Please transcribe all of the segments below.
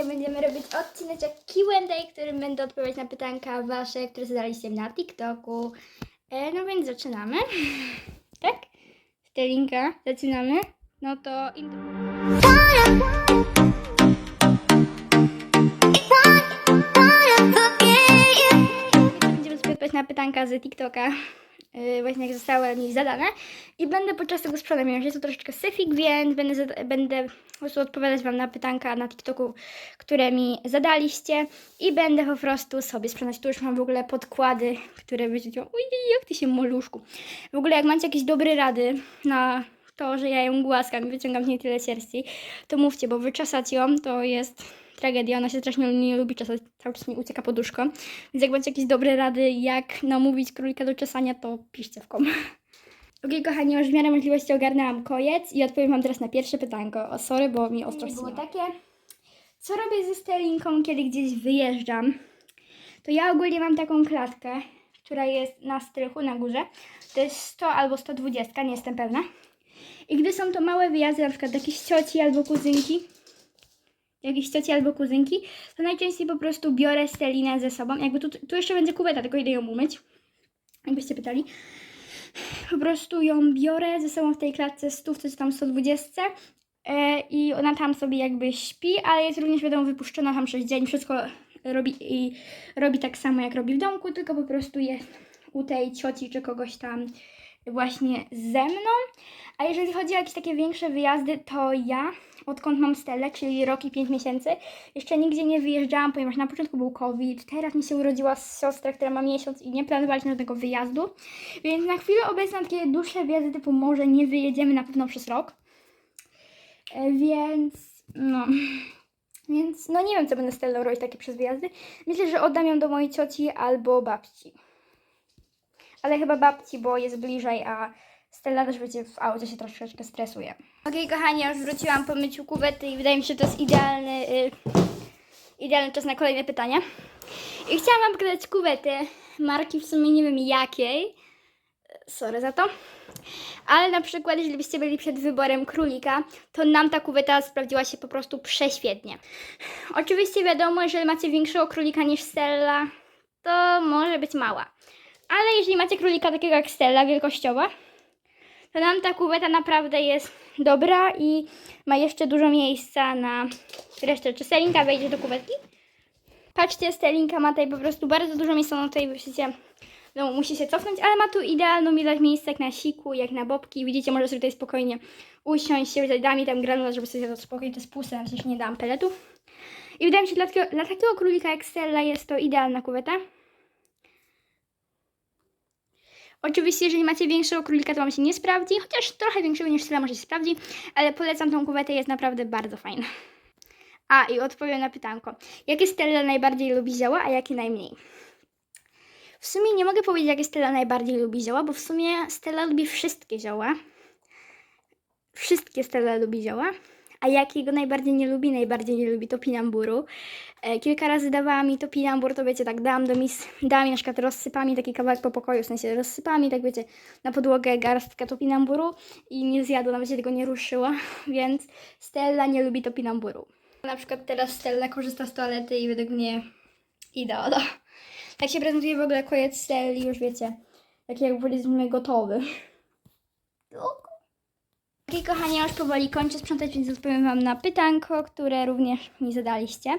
dzisiaj będziemy robić odcineczek Q&A, którym będę odpowiadać na pytanka wasze, które zadaliście na TikToku. E, no więc zaczynamy. Tak? Stelinka, zaczynamy. No to. Będziemy sobie odpowiadać na pytanka z TikToka, właśnie jak zostały mi zadane. I będę podczas tego sprzątać, ponieważ jest to troszeczkę syfik, więc będę, będę po prostu odpowiadać Wam na pytanka na TikToku, które mi zadaliście. I będę po prostu sobie sprzątać. Tu już mam w ogóle podkłady, które będziecie oj, jak Ty się moluszku. W ogóle jak macie jakieś dobre rady na to, że ja ją głaskam i wyciągam z niej tyle sierści, to mówcie, bo wyczesać ją to jest tragedia. Ona się strasznie nie lubi czasać, cały czas mi ucieka poduszką. Więc jak macie jakieś dobre rady, jak namówić królika do czesania, to piszcie w kom. Okej, kochani, już w miarę możliwości ogarnęłam kojec i odpowiem Wam teraz na pierwsze pytanko. O, sorry, bo mi ostro było takie. Co robię ze stelinką, kiedy gdzieś wyjeżdżam? To ja ogólnie mam taką klatkę, która jest na strychu, na górze. To jest 100 albo 120, nie jestem pewna. I gdy są to małe wyjazdy, na przykład jakieś cioci albo kuzynki, jakieś cioci albo kuzynki, to najczęściej po prostu biorę stelinę ze sobą. Jakby tu, tu jeszcze będzie kuweta, tylko idę ją umyć. Jakbyście pytali. Po prostu ją biorę ze sobą w tej klatce 100, czy tam 120 e, i ona tam sobie jakby śpi, ale jest również wiadomo wypuszczona tam przez dzień. Wszystko robi, i robi tak samo jak robi w domku, tylko po prostu jest u tej cioci czy kogoś tam właśnie ze mną. A jeżeli chodzi o jakieś takie większe wyjazdy, to ja, odkąd mam Stellę, czyli rok i 5 miesięcy, jeszcze nigdzie nie wyjeżdżałam, ponieważ na początku był COVID, teraz mi się urodziła siostra, która ma miesiąc i nie planowaliśmy żadnego wyjazdu. Więc na chwilę obecną takie dłuższe wyjazdy typu może nie wyjedziemy na pewno przez rok. E, Więc no... Więc no nie wiem, co będę z Stellą robić takie przez wyjazdy. Myślę, że oddam ją do mojej cioci albo babci. Ale chyba babci, bo jest bliżej, a Stella też wiecie, w aucie się troszeczkę stresuje. Okej, kochani, ja już wróciłam po myciu kuwety i wydaje mi się, że to jest idealny, y, idealny czas na kolejne pytania. I chciałam Wam pokazać kuwetę marki w sumie nie wiem jakiej. Sorry za to. Ale na przykład, jeżeli byście byli przed wyborem królika, to nam ta kuweta sprawdziła się po prostu prześwietnie. Oczywiście wiadomo, jeżeli macie większego królika niż Stella, to może być mała. Ale jeżeli macie królika takiego jak Stella, wielkościowa, to nam ta kuweta naprawdę jest dobra i ma jeszcze dużo miejsca na resztę. Czy Stelinka wejdzie do kuwetki? Patrzcie, Stelinka ma tutaj po prostu bardzo dużo miejsca, no tutaj musicie, no musi się cofnąć, ale ma tu idealną ilość miejsca jak na siku, jak na bobki. Widzicie, może sobie tutaj spokojnie usiąść, się da mi tam granulat, żeby sobie to spokojnie, to jest puste, sensie nie dam peletów. I wydaje mi się, dla takiego, dla takiego królika jak Stella jest to idealna kuweta. Oczywiście, jeżeli macie większego królika, to Wam się nie sprawdzi, chociaż trochę większego niż Stella może się sprawdzi, ale polecam tą kuwetę, jest naprawdę bardzo fajna. A, i odpowiem na pytanko. Jakie Stella najbardziej lubi zioła, a jakie najmniej? W sumie nie mogę powiedzieć, jakie Stella najbardziej lubi zioła, bo w sumie Stella lubi wszystkie zioła. Wszystkie Stella lubi zioła. A jakiego najbardziej nie lubi? Najbardziej nie lubi topinamburu. E, kilka razy dawała mi topinambur, to wiecie, tak dałam do mis, dała mi na przykład rozsypami taki kawałek po pokoju, w sensie rozsypami, tak wiecie, na podłogę garstkę topinamburu i nie zjadła, nawet się tego nie ruszyła, więc Stella nie lubi topinamburu. Na przykład teraz Stella korzysta z toalety i według mnie idealna. Tak się prezentuje w ogóle koniec Stelli, już wiecie, taki jak powiedzmy gotowy. Okej, kochani, ja już powoli kończę sprzątać, więc odpowiem Wam na pytanko, które również mi zadaliście.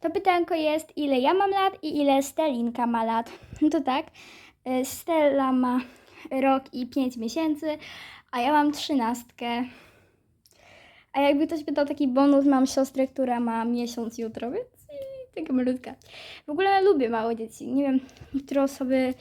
To pytanko jest, ile ja mam lat i ile Stelinka ma lat. No to tak, y, Stella ma rok i 5 miesięcy, a ja mam trzynastkę. A jakby ktoś pytał taki bonus, mam siostrę, która ma miesiąc jutro, więc i taka malutka. W ogóle lubię małe dzieci. Nie wiem, niektóre osoby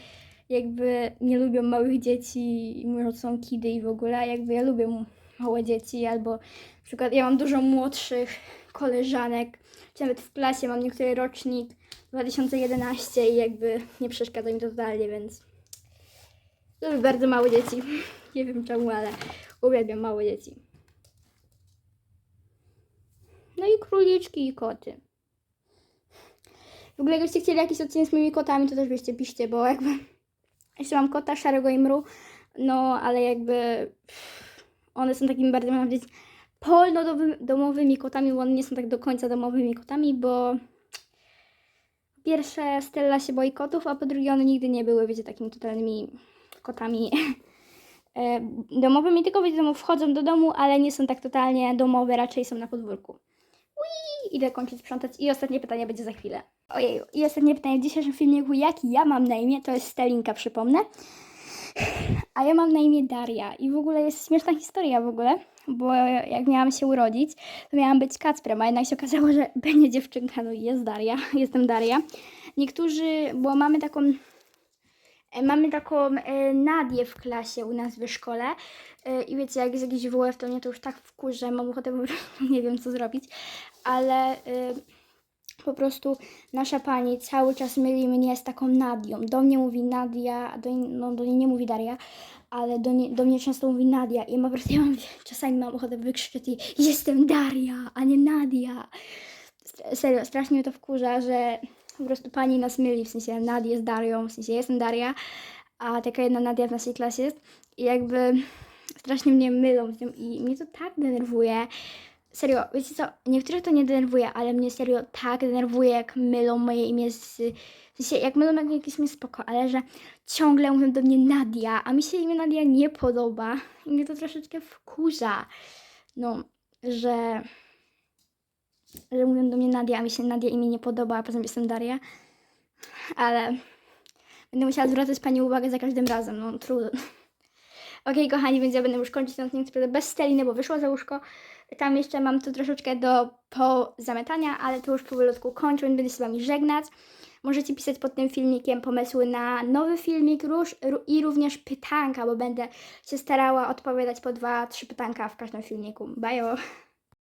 jakby nie lubią małych dzieci mówią, że są kidy i w ogóle, jakby ja lubię mu- małe dzieci, albo na przykład ja mam dużo młodszych koleżanek, czy nawet w klasie mam niektóry rocznik 2011 i jakby nie przeszkadza mi to totalnie, więc lubię bardzo małe dzieci. Nie wiem czemu, ale uwielbiam małe dzieci. No i króliczki i koty. W ogóle jakbyście chcieli jakiś odcinek z moimi kotami, to też byście piszcie, bo jakby jeszcze mam kota szarego i mru, no ale jakby one są takimi bardzo, można powiedzieć, polno-domowymi kotami, bo one nie są tak do końca domowymi kotami, bo pierwsze Stella się boi kotów, a po drugie one nigdy nie były, wiecie, takimi totalnymi kotami e, domowymi, tylko wiecie, wchodzą do domu, ale nie są tak totalnie domowe, raczej są na podwórku. Ui, idę kończyć sprzątać i ostatnie pytanie będzie za chwilę. Ojej, i ostatnie pytanie w dzisiejszym filmiku, jaki ja mam na imię, to jest Stelinka, przypomnę. A ja mam na imię Daria i w ogóle jest śmieszna historia w ogóle, bo jak miałam się urodzić, to miałam być Kacprem, a jednak się okazało, że będzie dziewczynka, no i jest Daria, jestem Daria. Niektórzy, bo mamy taką, e, mamy taką e, Nadię w klasie u nas w szkole e, i wiecie, jak jest jakiś WF, to mnie to już tak wkurzę, mam ochotę nie wiem co zrobić, ale... e, po prostu nasza pani cały czas myli mnie z taką Nadią. Do mnie mówi Nadia, do, no, do niej nie mówi Daria, ale do, nie, do mnie często mówi Nadia. I po prostu ja mam, czasami mam ochotę wykrzyczeć jej, jestem Daria, a nie Nadia. Serio, strasznie mnie to wkurza, że po prostu pani nas myli, w sensie Nadia z Darią, w sensie jestem Daria, a taka jedna Nadia w naszej klasie jest. I jakby strasznie mnie mylą z nią i mnie to tak denerwuje. Serio, wiecie co, niektórych to nie denerwuje, ale mnie serio tak denerwuje, jak mylą moje imię z... W sensie, jak mylą jak jakieś imię spoko, ale że ciągle mówią do mnie Nadia, a mi się imię Nadia nie podoba i mnie to troszeczkę wkurza. No, że... Że mówią do mnie Nadia, a mi się Nadia imię nie podoba, a poza tym jestem Daria. Ale będę musiała zwracać Pani uwagę za każdym razem, no trudno. Okej, kochani, więc ja będę już kończyć ten odcinek bez Steliny, bo wyszło za łóżko. Tam jeszcze mam tu troszeczkę do pozamiatania, ale to już powolutku kończę, więc będę się z Wami żegnać. Możecie pisać pod tym filmikiem pomysły na nowy filmik róż, ró- i również pytanka, bo będę się starała odpowiadać po dwa, trzy pytanka w każdym filmiku. Bajo!